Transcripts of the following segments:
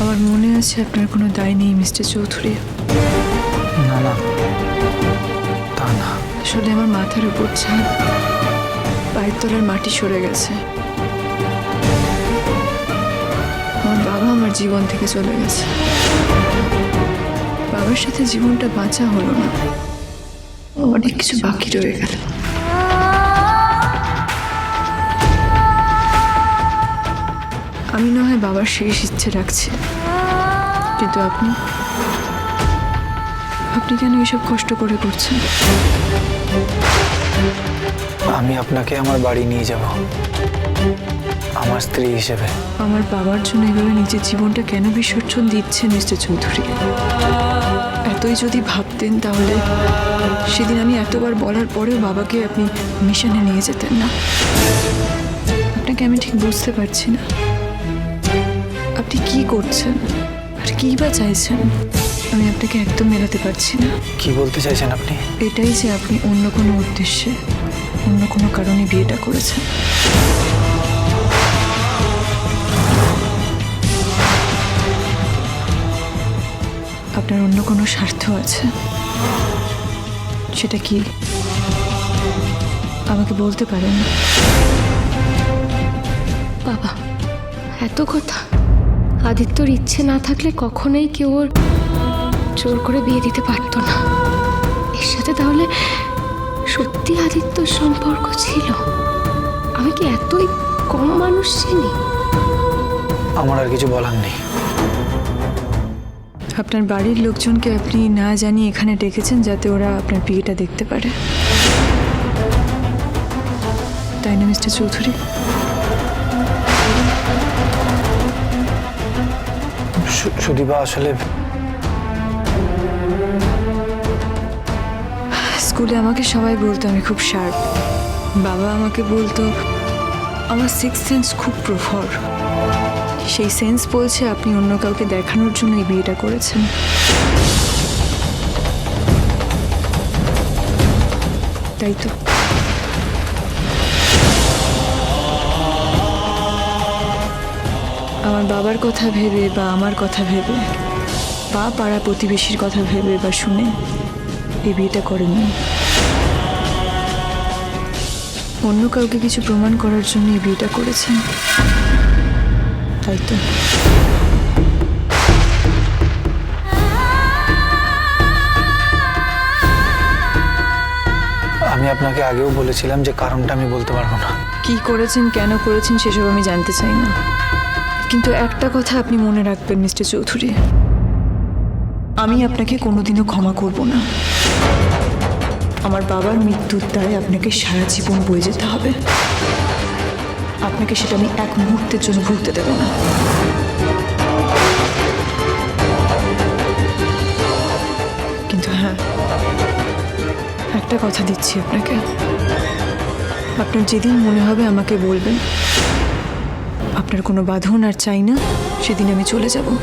আমার মনে আছে আপনার কোনো দায় নেই মিস্টার চৌধুরী। না না। তা না। আসলে আমার মাথার উপর ছাদ পায়ের তলার মাটি সরে গেছে। আমার বাবা আমার জীবন থেকে চলে গেছে। বাবার সাথে জীবনটা বাঁচা হলো না। অনেক কিছু বাকি রয়ে গেল। আমি না হয় বাবার শেষ ইচ্ছে রাখছি। কিন্তু আপনি আপনি কেন এসব কষ্ট করে করছেন? আমি আপনাকে আমার বাড়ি নিয়ে যাব। আমার স্ত্রী হিসেবে। আমার বাবার জন্য এভাবে নিজের জীবনটা কেন বিসর্জন দিচ্ছেন মিস্টার চৌধুরী? এতই যদি ভাবতেন তাহলে সেদিন আমি এতবার বলার পরেও বাবাকে আপনি মিশনে নিয়ে যেতেন না? আপনাকে আমি ঠিক বুঝতে পারছি না। আপনি কি করছেন? আর কী বা চাইছেন? আমি আপনাকে একদম মেলাতে পারছি না। কি বলতে চাইছেন আপনি? এটাই যে আপনি অন্য কোনো উদ্দেশ্যে অন্য কোনো কারণে বিয়েটা করেছেন। আপনার অন্য কোনো স্বার্থ আছে? সেটা কি? আমাকে বলতে পারেন? বাবা এত কথা। আদিত্যর ইচ্ছে না থাকলে কখনোই কেউ ওর জোর করে বিয়ে দিতে পারতো না। এর সাথে তাহলে সত্যি আদিত্যর সম্পর্ক ছিল? আমি কি এতই কম মানুষ চিনি? আমার আর কিছু বলার নেই। আপনার বাড়ির লোকজনকে আপনি না জানিয়ে এখানে ডেকেছেন যাতে ওরা আপনার বিয়েটা দেখতে পারে? তাই না মিস্টার চৌধুরী? সুদীপা, আসলে স্কুলে আমাকে সবাই বলতো আমি খুব শার্প। বাবা আমাকে বলতো, আমার সিক্স সেন্স খুব প্রখর। সেই সেন্স বলছে আপনি অন্য কাউকে দেখানোর জন্য এই বিয়েটা করেছেন। তাই তো। আমার বাবার কথা ভেবে বা আমার কথা ভেবে বা পাড়া প্রতিবেশীর কথা ভেবে বা শুনে এই বিয়েটা করেননি অন্য কাউকে কিছু প্রমাণ করার জন্য এই বিয়েটা করেছেন। তাই তো। আমি আপনাকে আগেও বলেছিলাম যে কারণটা আমি বলতে পারব না। কি করেছেন কেন করেছেন সেসব আমি জানতে চাই না। কিন্তু একটা কথা আপনি মনে রাখবেন, মিস্টার চৌধুরী। আমি আপনাকে কোনোদিনও ক্ষমা করব না। আমার বাবার মৃত্যুর দায় আপনাকে সারা জীবন বয়ে যেতে হবে। আপনাকে সেটা আমি এক মুহূর্তের জন্য ভুলতে দেব না। কিন্তু হ্যাঁ একটা কথা দিচ্ছি আপনাকে। আপনার যেদিন মনে হবে আমাকে বলবেন। আপনার কোনো বাঁধন আর চাই না, সেদিন আমি চলে যাব।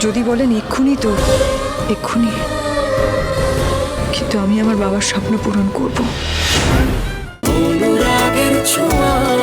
যদি বলেন এক্ষুনি তো, এক্ষুনি। কিন্তু আমি আমার বাবার স্বপ্ন পূরণ করব। ছোঁয়া।